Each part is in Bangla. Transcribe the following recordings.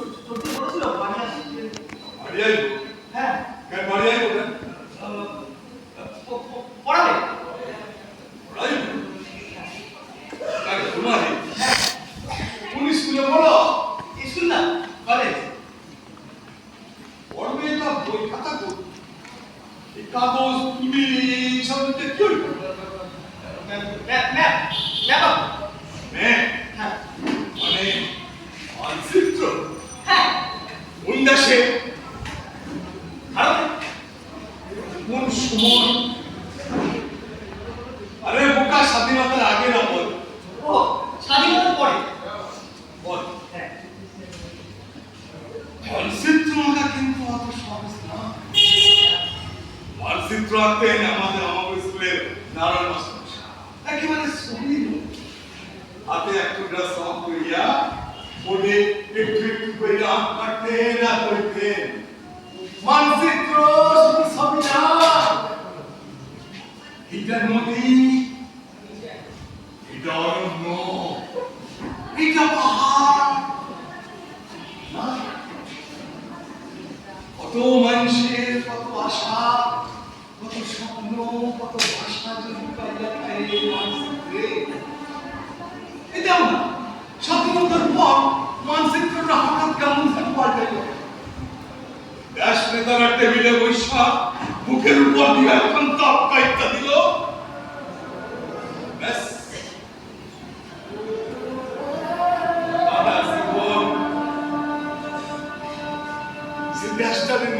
না না চলতে বলেছিল বাড়ি আসি বাড়ি আইবো হ্যাঁ। কেন বাড়ি পড়াবে? তোমারে কোন স্কুলে পড়ো? স্কুল না কলেজ পড়বে তা বই খাতা কই এই কাগজ তুলি সব দিতে কি হইব ম্যাপ ম্যাপ ম্যাপ ম্যাপ হ্যাঁ হ্যাঁ মানে মানচিত্র হ্যাঁ কোন কোন সময়? আরে বোকা স্বাধীনতার আগে না বল। ও স্বাধীনতার পরে? বল। হ্যাঁ। মানচিত্র আঁকা কিন্তু অত সহজ না। মানচিত্র আঁকতেন আমাদের আমাদের স্কুলের নারায়ণ মাস্টার একেবারে সহিল হাতে এক টুকরা সব করিয়া বোর্ডে একটু একটু করে কাটতেন আর মানচিত্র শুধু ছবি না? এটা নদী এটা অরণ্য এটা পাহাড়। কত মানুষের, কত আশা, কত স্বপ্ন, কত ভাষা যদি থাকে মানচিত্রে এটাও না। পর মানচিত্রটা হঠাৎ কেমন যেন টেবিলে বৈশা মুখের উপর দিয়ে এখন দিল।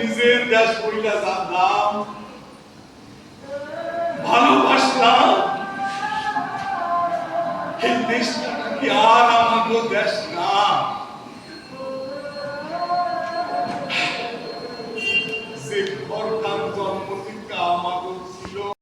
নিজের দেশ বইলা জানলাম, ভালোবাসলাম এই দেশটা কি আর আমাদের দেশ না